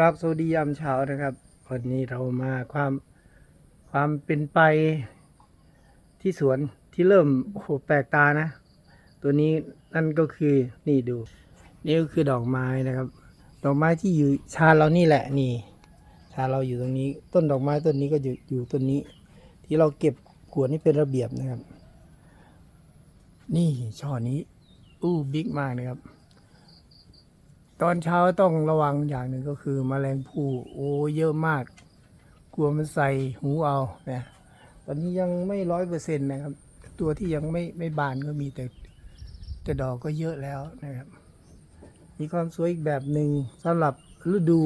กราบสวัสดียามเช้านะครับ วันนี้เรามาความความเป็นไปที่สวนที่เริ่มโอ้โหแปลกตานะ ตัวนี้นั่นก็คือนี่ดู นี่ก็คือดอกไม้นะครับ ดอกไม้ที่อยู่ชาเรานี่แหละนี่ ชาเราอยู่ตรงนี้ ต้นดอกไม้ต้นนี้ก็อยู่อยู่ต้นนี้ ที่เราเก็บขวดนี่เป็นระเบียบนะครับ นี่ช่อนี้อู้บิ๊กมากนะครับ ตอนเช้าต้องระวังอย่างหนึ่งก็คือมแมลงภู่โอ้เยอะมาก กลัวมันใส่หูเอาเนี่ยตอนนี้ยังไม่ร้อยเปอร์เซ็นต์นะครับ ตัวที่ยังไม่ไม่บานก็มีแต่แต่ดอกก็เยอะแล้วนะครับ มีความสวยอีกแบบหนึ่งสำหรับฤดู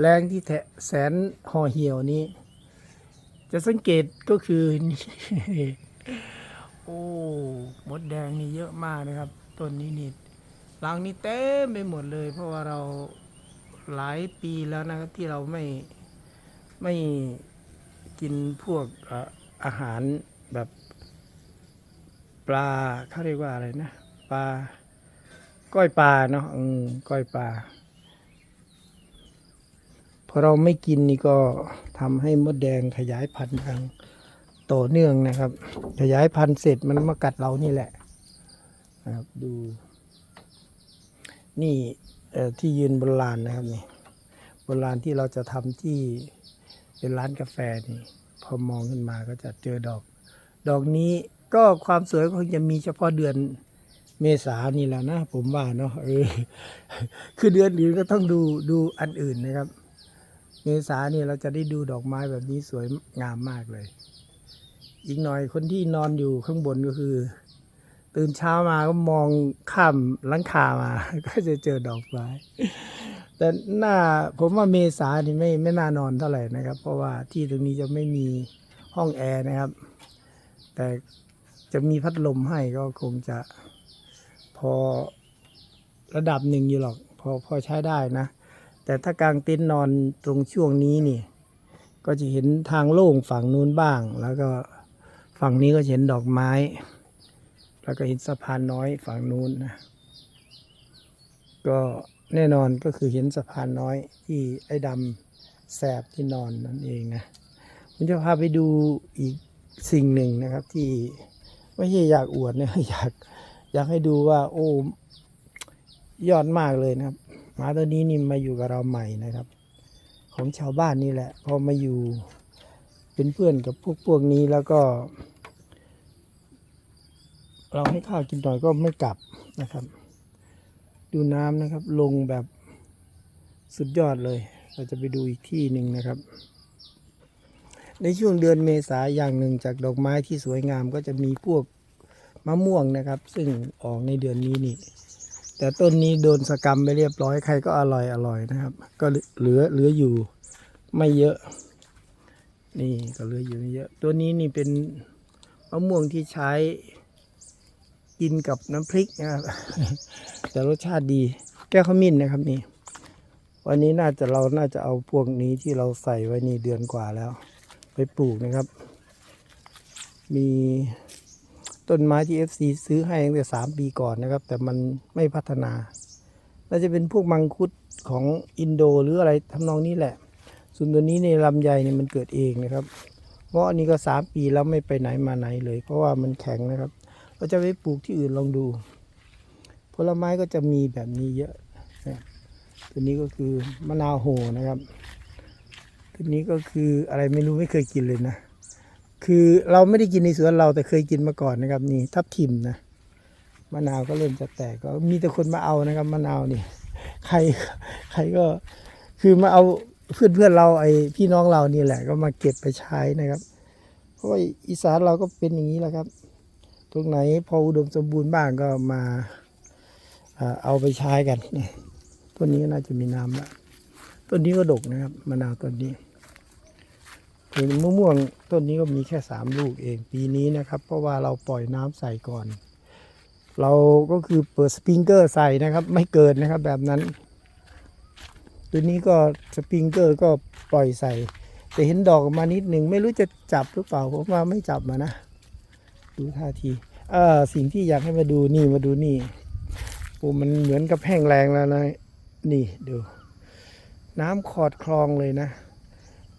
แรงที่แทะแสนห่อเหี่ยวนี้ จะสังเกตก็คือ โอ้มดแดงนี่เยอะมากนะครับต้นนี้นี่ รังนี้เต็มไปหมดเลย เพราะว่าเราหลายปีแล้วนะครับที่เราไม่ไม่กินพวกเอ่ออาหารแบบปลาเขาเรียกว่าอะไรนะปลาก้อยปลาเนาะอืมก้อยปลาพอเราไม่กินนี่ก็ทำให้มดแดงขยายพันธุ์ทางต่อเนื่องนะครับ ขยายพันธุ์เสร็จมันมากัดเรานี่แหละนะครับดู นี่ที่ยืนบนลานนะครับนี่บนลานที่เราจะทำที่เป็นร้านกาแฟนี่พอมองขึ้นมาก็จะเจอดอก ดอกนี้ก็ความสวยคงจะมีเฉพาะเดือนเมษานี่แหละนะผมว่าเนาะเออคือเดือนอื่นก็ต้องดูดูอันอื่นนะครับ เมษานี่เราจะได้ดูดอกไม้แบบนี้สวยงามมากเลย อีกหน่อยคนที่นอนอยู่ข้างบนก็คือ ตื่นเช้ามาก็มองข้ามหลังคามา ก็จะเจอดอกไม้แต่หน้าผมว่าเมษานี่ไม่ไม่น่านอนเท่าไหร่นะครับ เพราะว่าที่ตรงนี้จะไม่มีห้องแอร์นะครับ แต่จะมีพัดลมให้ก็คงจะพอระดับหนึ่งอยู่หรอก พอพอใช้ได้นะ แต่ถ้ากลางเต็นท์นอนตรงช่วงนี้นี่ ก็จะเห็นทางโล่งฝั่งนู้นบ้าง แล้วก็ฝั่งนี้ก็เห็นดอกไม้ แล้วก็เห็นสะพานน้อยฝั่งนู้นนะ ก็แน่นอนก็คือเห็นสะพานน้อยที่ไอ้ดำแสบที่นอนนั่นเองนะผมจะพาไปดูอีกสิ่งหนึ่งนะครับที่ไม่ใช่อยากอวดนะอยากอยากให้ดูว่า โอ้ยอดมากเลยนะครับหมาตัวนี้นี่มาอยู่กับเราใหม่นะครับ ของชาวบ้านนี่แหละ พอมาอยู่เป็นเพื่อนกับพวกพวกนี้แล้วก็ เราให้ข้าวกินหน่อยก็ไม่กลับนะครับ ดูน้ำนะครับ ลงแบบสุดยอดเลย เราจะไปดูอีกที่หนึ่งนะครับ ในช่วงเดือนเมษาอย่างหนึ่งจากดอกไม้ที่สวยงามก็จะมีพวกมะม่วงนะครับ ซึ่งออกในเดือนนี้นี่ แต่ต้นนี้โดนสกรรมไปเรียบร้อยใครก็อร่อยอร่อยนะครับ ก็เหลือเหลืออยู่ไม่เยอะ นี่ก็เหลืออยู่ไม่เยอะ ตัวนี้นี่เป็นมะม่วงที่ใช้ กินกับน้ำพริกนะครับแต่รสชาติดี แก้วขมิ้นนะครับนี่ วันนี้น่าจะเราน่าจะเอาพวกนี้ที่เราใส่ไว้นี่เดือนกว่าแล้ว ไปปลูกนะครับ มีต้นไม้ที่ FC ซื้อให้ตั้งแต่สามปีก่อนนะครับ แต่มันไม่พัฒนา น่าจะเป็นพวกมังคุดของอินโดหรืออะไรทำนองนี้แหละ ส่วนตัวนี้ในลำไยเนี่ยมันเกิดเองนะครับเพราะอันนี้ก็สามปีแล้วไม่ไปไหนมาไหนเลย เพราะว่ามันแข็งนะครับ เราจะไปปลูกที่อื่นลองดู ผลไม้ก็จะมีแบบนี้เยอะนะตัวนี้ก็คือมะนาวโหนะครับ ตัวนี้ก็คืออะไรไม่รู้ไม่เคยกินเลยนะ คือเราไม่ได้กินในสวนเราแต่เคยกินมาก่อนนะครับ นี่ทับทิมนะมะนาวก็เริ่มจะแตกก็มีแต่คนมาเอานะครับมะนาวนี่ใครใครก็คือมาเอาเพื่อนเพื่อนเราไอพี่น้องเรานี่แหละ ก็มาเก็บไปใช้นะครับ เพราะว่าอีสานเราก็เป็นอย่างนี้แหละครับ ตรงไหนพออุดมสมบูรณ์บ้างก็มาเอาไปใช้กันนี่ต้นนี้ก็น่าจะมีน้ำแล้วต้นนี้ก็ดกนะครับมะนาวต้นนี้ส่วนมะม่วงต้นนี้ก็มีแค่สามลูกเองปีนี้นะครับ เพราะว่าเราปล่อยน้ำใส่ก่อน เราก็คือเปิดสปริงเกอร์ใส่นะครับ ไม่เกินนะครับแบบนั้น ตัวนี้ก็สปริงเกอร์ก็ปล่อยใส่ แต่เห็นดอกออกมานิดหนึ่งไม่รู้จะจับหรือเปล่าผมว่าไม่จับมานะ ดูท่าทีเออสิ่งที่อยากให้มาดูนี่มาดูนี่โอ้มันเหมือนกับแห้งแรงแล้วนะ นี่ดูน้ำขอดคลองเลยนะ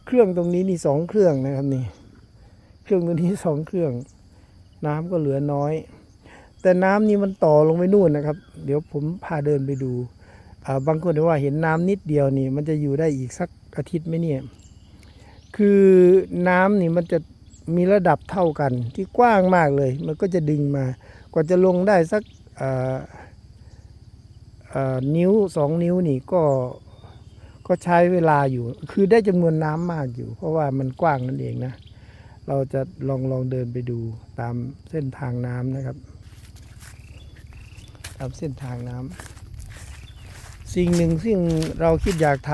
เครื่องตรงนี้นี่สองเครื่องนะครับนี่ เครื่องตัวนี้สองเครื่อง น้ำก็เหลือน้อย แต่น้ำนี่มันต่อลงไปนู่นนะครับ เดี๋ยวผมพาเดินไปดูาบางคนบอกว่าเห็นน้ำนิดเดียวนี่ มันจะอยู่ได้อีกสักอาทิตย์ไหมเนี่ย คือน้ำนี่มันจะ มีระดับเท่ากันที่กว้างมากเลย มันก็จะดึงมา กว่าจะลงได้สักนิ้วสองนิ้วนี่ก็ก็ใช้เวลาอยู่ คือได้จำนวนน้ำมากอยู่ เพราะว่ามันกว้างนั่นเองนะ เราจะลองลองเดินไปดูตามเส้นทางน้ำนะครับ ตามเส้นทางน้ำสิ่งหนึ่งซึ่งเราคิดอยากท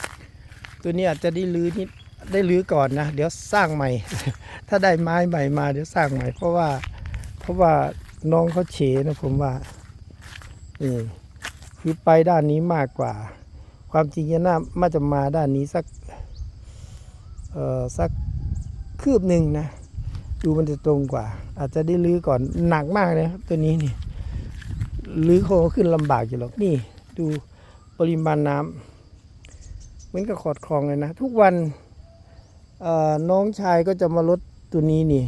ำตัวนี้อาจจะได้รื้อนิด ได้รื้อก่อนนะ เดี๋ยวสร้างใหม่ ถ้าได้ไม้ใหม่มาเดี๋ยวสร้างใหม่ เพราะว่าเพราะว่าน้องเขาเฉนะผมว่านี่คือไปด้านนี้มากกว่า ความจริงจะน่ามาจะมาด้านนี้สักเอ่อสักคืบหนึ่งนะ ดูมันจะตรงกว่า อาจจะได้รื้อก่อนหนักมากนะครับตัวนี้นี่รื้อโคงขึ้นลำบากอยู่หรอกนี่ดูปริมาณน้ำเหมือนกับขอดคลองเลยนะ ทุกวัน น้องชายก็จะมาลดตัวนี้นี่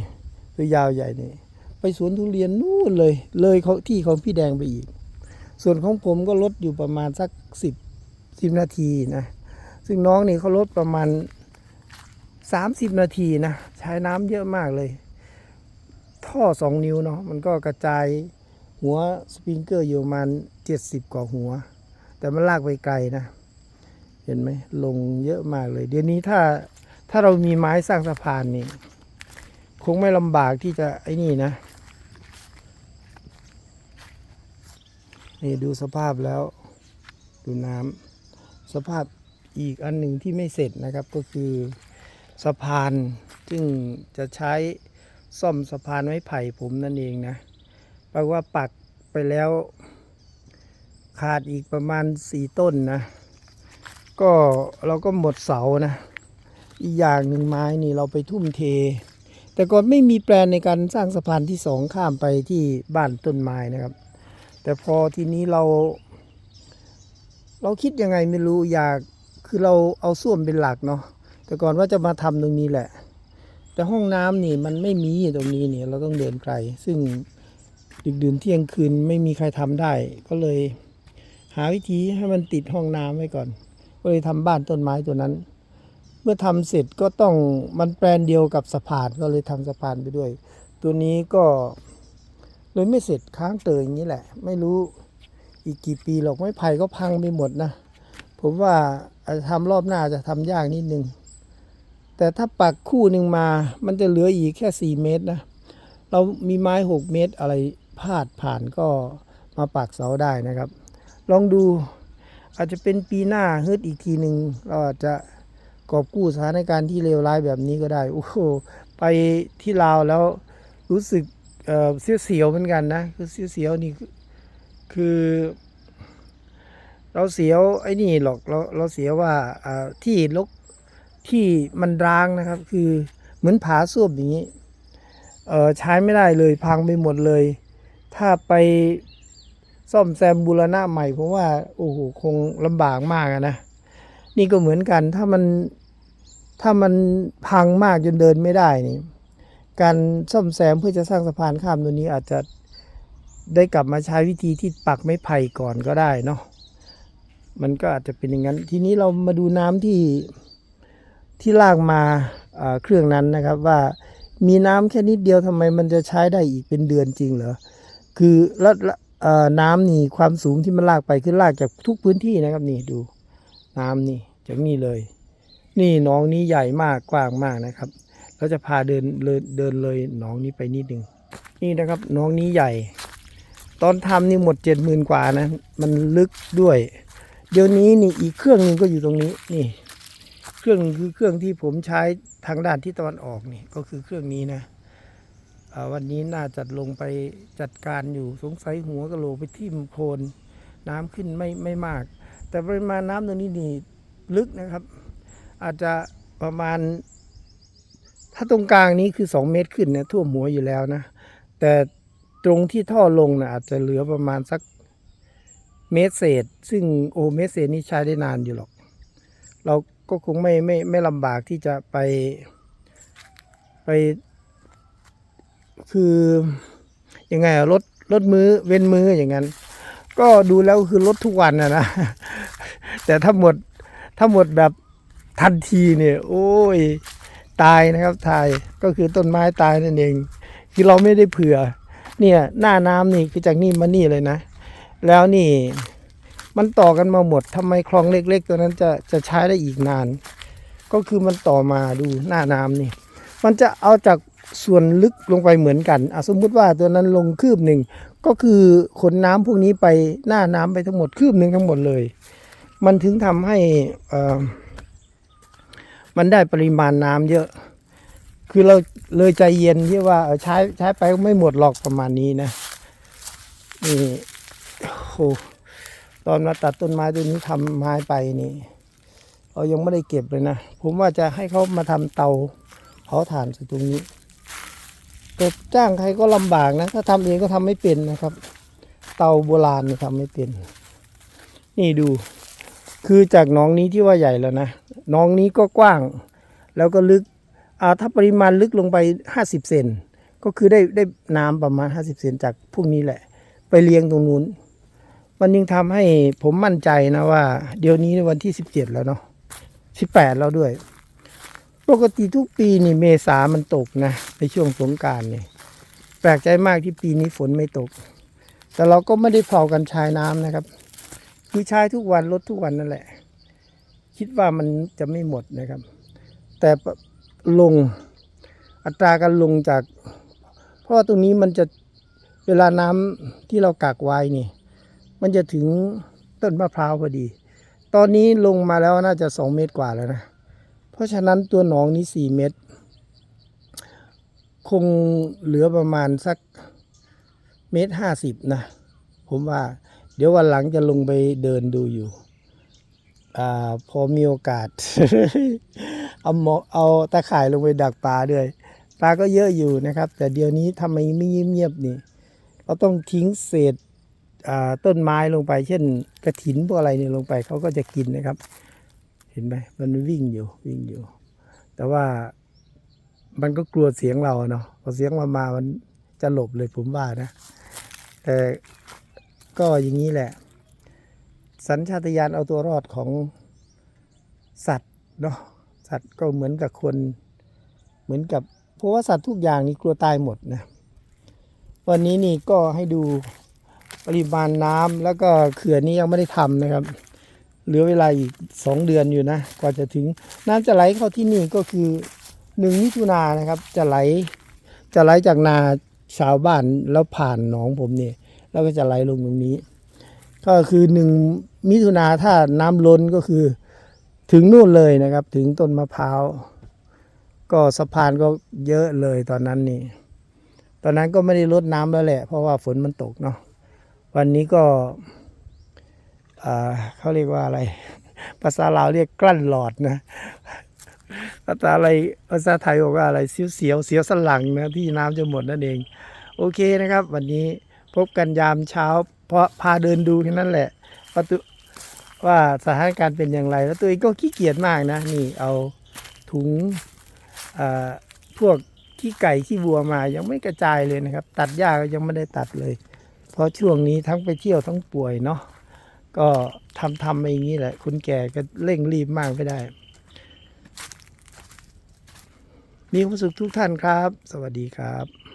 ตัวยาวใหญ่นี่ ไปสวนทุเรียนนู่นเลย เลยเขาที่ของพี่แดงไปอีก ส่วนของผมก็ลดอยู่ประมาณสักสิบสิบนาทีนะ ซึ่งน้องนี่เขาลดประมาณสามสิบนาทีนะ ใช้น้ำเยอะมากเลย ท่อสองนิ้วเนาะมันก็กระจายหัวสปริงเกอร์อยู่ประมาณเจ็ดสิบกว่าหัว แต่มันลากไปไกลนะ เห็นไหมลงเยอะมากเลย เดี๋ยวนี้ถ้า ถ้าเรามีไม้สร้างสะพานนี่ คงไม่ลำบากที่จะไอ้นี่นะนี่ดูสภาพแล้วดูน้ำสภาพอีกอันหนึ่งที่ไม่เสร็จนะครับก็คือสะพานซึ่งจะใช้ซ่อมสะพานไม้ไผ่ผมนั่นเองนะแปลว่าปักไปแล้ว ขาดอีกประมาณสี่ต้นนะ ก็เราก็หมดเสานะ อีกอย่างหนึ่งไม้นี่เราไปทุ่มเท แต่ก่อนไม่มีแปลนในการสร้างสะพานที่สองข้ามไปที่บ้านต้นไม้นะครับ แต่พอทีนี้เรา เราคิดยังไงไม่รู้อยากคือเราเอาส้วมเป็นหลักเนาะแต่ก่อนว่าจะมาทำตรงนี้แหละ แต่ห้องน้ำนี่มันไม่มีตรงนี้เนี่ยเราต้องเดินไกล ซึ่งดึกดื่นเที่ยงคืนไม่มีใครทำได้ ก็เลย หาวิธีให้มันติดห้องน้ำไว้ก่อน ก็เลยทำบ้านต้นไม้ตัวนั้น มื่อทำเสร็จก็ต้องมันแปลนเดียวกับสะพานก็เลยทำสะพานไปด้วย ตัวนี้ก็เลยไม่เสร็จค้างเตยอย่างนี้แหละ ไม่รู้อีกกี่ปีหรอกไม้ไผ่ก็พังไปหมดนะ ผมว่าอาจจะทำรอบหน้าจะทำยากนิดนึง แต่ถ้าปักคู่หนึ่งมา มันจะเหลืออีกแค่ 4 เมตรนะ เรามีไม้ 6 เมตรอะไรพาดผ่านก็มาปักเสาได้นะครับ ลองดูอาจจะเป็นปีหน้าฮึดอีกทีหนึ่งเราอาจจะ กอบกู้สถานการณ์ที่เลวร้ายแบบนี้ก็ได้ โอ้โหไปที่ลาวแล้วรู้สึกเอ่อเสียวๆเหมือนกันนะคือเสียวๆนี่คือคือ เราเสียวไอ้นี่หรอกเราเราเสียว่าอ่าที่ลกที่มันร้างนะครับ คือเหมือนผาส้วมอย่างนี้ใช้ไม่ได้เลยพังไปหมดเลย ถ้าไปซ่อมแซมบูรณะใหม่ผมว่าโอ้โหคงลำบากมากนะ นี่ก็เหมือนกันถ้ามัน ถ้ามันพังมากจนเดินไม่ได้นี่การซ่อมแซมเพื่อจะสร้างสะพานข้ามตัวนี้อาจจะได้กลับมาใช้วิธีที่ปักไม้ไผ่ก่อนก็ได้เนาะมันก็อาจจะเป็นอย่างนั้น ทีนี้เรามาดูน้ำที่ที่ลากมาเครื่องนั้นนะครับว่ามีน้ำแค่นิดเดียวทำไมมันจะใช้ได้อีกเป็นเดือนจริงเหรอคือแล้วแล้วเอ่อน้ำนี่ความสูงที่มันลากไปคือลากจากทุกพื้นที่นะครับนี่ดูน้ำนี่จากนี่เลย นี่หนองนี้ใหญ่มากกว้างมากนะครับเราจะพาเดินเลยเดินเลยหนองนี้ไปนิดหนึ่งนี่นะครับหนองนี้ใหญ่ ตอนทำนี่หมดเจ็ดหมื่นกว่านะ มันลึกด้วย เดี๋ยวนี้นี่อีกเครื่องหนึงก็อยู่ตรงนี้นี่ เครื่องคือเครื่องที่ผมใช้ทางด้านที่ตะวันออกนี่ก็คือเครื่องนี้นะอ่าวันนี้น่าจะลงไปจัดการอยู่สงสัยหัวกะโหลกไปทิ่มโคลนน้ำขึ้นไม่ไม่มาก แต่ปริมาณน้ำตรงนี้นี่ลึกนะครับ อาจจะประมาณ ถ้าตรงกลางนี้คือ 2 เมตรขึ้นเนี่ยท่วมหัวอยู่แล้วนะ แต่ตรงที่ท่อลงนะอาจจะเหลือประมาณสักเมตรเศษ ซึ่งโอเมตรเศษนี่ใช้ได้นานอยู่หรอก เราก็คงไม่ไม่ไม่ลำบากที่จะไปไป คือยังไงอะรถรถมือเว้นมืออย่างนั้น ก็ดูแล้วคือรถทุกวันนะนะ แต่ถ้าหมดถ้าหมดแบบ ทันทีเนี่ย โอ้ย ตายนะครับตายก็คือต้นไม้ตายนั่นเอง คือเราไม่ได้เผื่อ เนี่ยหน้าน้ำนี่คือจากนี่มานี่เลยนะ แล้วนี่มันต่อกันมาหมดทำไมคลองเล็ก ๆ ตัวนั้นจะจะใช้ได้อีกนาน ก็คือมันต่อมาดูหน้าน้ำนี่ มันจะเอาจากส่วนลึกลงไปเหมือนกันอสมมุติว่าตัวนั้นลงคืบหนึ่งก็คือขนน้ำพวกนี้ไปหน้าน้ำไปทั้งหมดคืบหนึ่งทั้งหมดเลย มันถึงทำให้อ่อ มันได้ปริมาณน้ำเยอะ คือเราเลยใจเย็นที่ว่าเออใช้ใช้ไปไม่หมดหรอกประมาณนี้นะนี่โอ้ตอนมาตัดต้นไม้ตัวนี้ทำไม้ไปนี่เรายังไม่ได้เก็บเลยนะ ผมว่าจะให้เขามาทำเตาเผาถ่านสตรงนี้แต่จ้างใครก็ลำบากนะถ้าทำเองก็ทำไม่เป็นนะครับ เตาโบราณนี่ทำไม่เป็น นี่ดู คือจากหน้องนี้ที่ว่าใหญ่แล้วนะหน้องนี้ก็กว้าง แล้วก็ลึกอ่าถ้าปริมาณลึกลงไป 50 เซนก็คือได้ได้น้ำประมาณ 50 เซนจากพวกนี้แหละ ไปเลี้ยงตรงนู้น มันยังทำให้ผมมั่นใจนะว่า เดี๋ยวนี้ในวันที่ 17 แล้วเนาะ18 แล้วด้วย ปกติทุกปีนี่เมษามันตกนะ ในช่วงสงการนี่แปลกใจมากที่ปีนี้ฝนไม่ตก แต่เราก็ไม่ได้เผากันชายน้ำนะครับ คือใช้ทุกวันลดทุกวันนั่นแหละ คิดว่ามันจะไม่หมดนะครับ แต่ลงอัตราการลงจาก เพราะว่าตรงนี้มันจะเวลาน้ำที่เรากักไว้นี่ มันจะถึงต้นมะพร้าวพอดี ตอนนี้ลงมาแล้วน่าจะสองเมตรกว่าแล้วนะ เพราะฉะนั้นตัวหนองนี้สี่เมตร คงเหลือประมาณสักเมตรห้าสิบนะ ผมว่า เดี๋ยววันหลังจะลงไปเดินดูอยู่ อ่า พอมีโอกาส เอาหมอเอาตะข่ายลงไปดักปลาด้วย ปลาก็เยอะอยู่นะครับ แต่เดี๋ยวนี้ทำไมไม่เงียบๆนี่ เราต้องทิ้งเศษอ่าต้นไม้ลงไป เช่นกระถินพวกอะไรเนี่ยลงไปเขาก็จะกินนะครับ เห็นไหมมันวิ่งอยู่วิ่งอยู่ แต่ว่ามันก็กลัวเสียงเราเนาะพอเสียงมามามันจะหลบเลยผมว่านะ แต่ ก็อย่างนี้แหละ สัญชาตญาณเอาตัวรอดของสัตว์เนาะสัตว์ก็เหมือนกับคนเหมือนกับเพราะว่าสัตว์ทุกอย่างนี่กลัวตายหมดนะวันนี้นี่ก็ให้ดูปริมาณน้ำแล้วก็เขื่อนนี้ยังไม่ได้ทำนะครับ เหลือเวลาอีกสองเดือนอยู่นะกว่าจะถึงน้ำจะไหลเข้าที่นี่ก็คือหนึ่งมิถุนายนนะครับ จะไหลจะไหลจากนาชาวบ้านแล้วผ่านหนองผมเนี่ย แล้วก็จะไหลลงตรงนี้ ก็คือหนึ่งมิถุนาถ้าน้ำล้นก็คือถึงนู่นเลยนะครับ ถึงต้นมะพร้าว ก็สะพานก็เยอะเลยตอนนั้นนี่ ตอนนั้นก็ไม่ได้ลดน้ำแล้วแหละ เพราะว่าฝนมันตกเนาะวันนี้ก็อ่าเขาเรียกว่าอะไร ภาษาลาวเรียกกลั้นหลอดนะภาษาอะไรภาษาไทยบอกว่าอะไรเสียวเสียวเสียวสลังนะที่น้ำจะหมดนั่นเอง โอเคนะครับ วันนี้ พบกันยามเช้า เพราะพาเดินดูแค่นั้นแหละว่าตัวว่าสถานการณ์เป็นอย่างไร แล้วตัวเองก็ขี้เกียจมากนะ นี่เอาถุงพวกขี้ไก่ขี้วัวมายังไม่กระจายเลยนะครับ ตัดหญ้าก็ยังไม่ได้ตัดเลย เพราะช่วงนี้ทั้งไปเที่ยวทั้งป่วยเนาะก็ทำทำไปอย่างนี้แหละ คุณแก่ก็เร่งรีบมากไม่ได้ มีความสุขทุกท่านครับ สวัสดีครับ